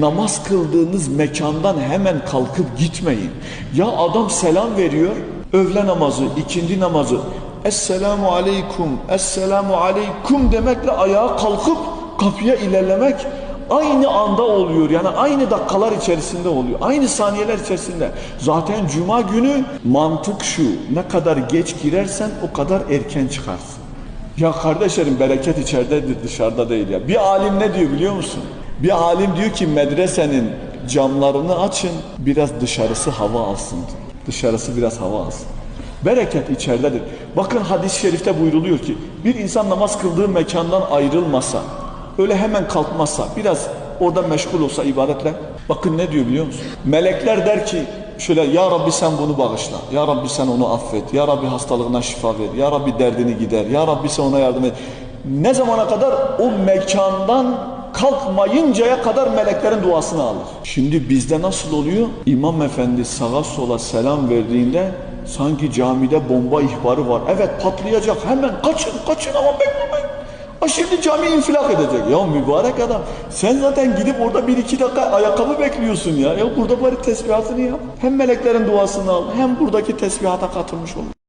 namaz kıldığınız mekandan hemen kalkıp gitmeyin. Ya adam selam veriyor, öğle namazı, ikindi namazı. Esselamu aleyküm, esselamu aleyküm demekle ayağa kalkıp kapıya ilerlemek aynı anda oluyor. Yani aynı dakikalar içerisinde oluyor. Aynı saniyeler içerisinde. Zaten cuma günü mantık şu. Ne kadar geç girersen o kadar erken çıkarsın. Ya kardeşlerim bereket içeridedir dışarıda değil ya. Bir alim ne diyor biliyor musun? Bir alim diyor ki medresenin camlarını açın biraz dışarısı hava alsın. Dışarısı biraz hava alsın. Bereket içeridedir. Bakın hadis-i şerifte buyruluyor ki bir insan namaz kıldığı mekandan ayrılmasa, öyle hemen kalkmazsa, biraz orada meşgul olsa ibadetle. Bakın ne diyor biliyor musun? Melekler der ki şöyle ya Rabbi sen bunu bağışla. Ya Rabbi sen onu affet. Ya Rabbi hastalığına şifa ver. Ya Rabbi derdini gider. Ya Rabbi sen ona yardım et. Ne zamana kadar o mekandan kalkmayıncaya kadar meleklerin duasını alır. Şimdi bizde nasıl oluyor? İmam efendi sağa sola selam verdiğinde sanki camide bomba ihbarı var. Evet patlayacak hemen kaçın kaçın ama beklemeyin. Ha şimdi cami infilak edecek. Ya mübarek adam. Sen zaten gidip orada bir iki dakika ayakkabı bekliyorsun ya. Ya burada bari tesbihatını yap. Hem meleklerin duasını al hem buradaki tesbihata katılmış ol.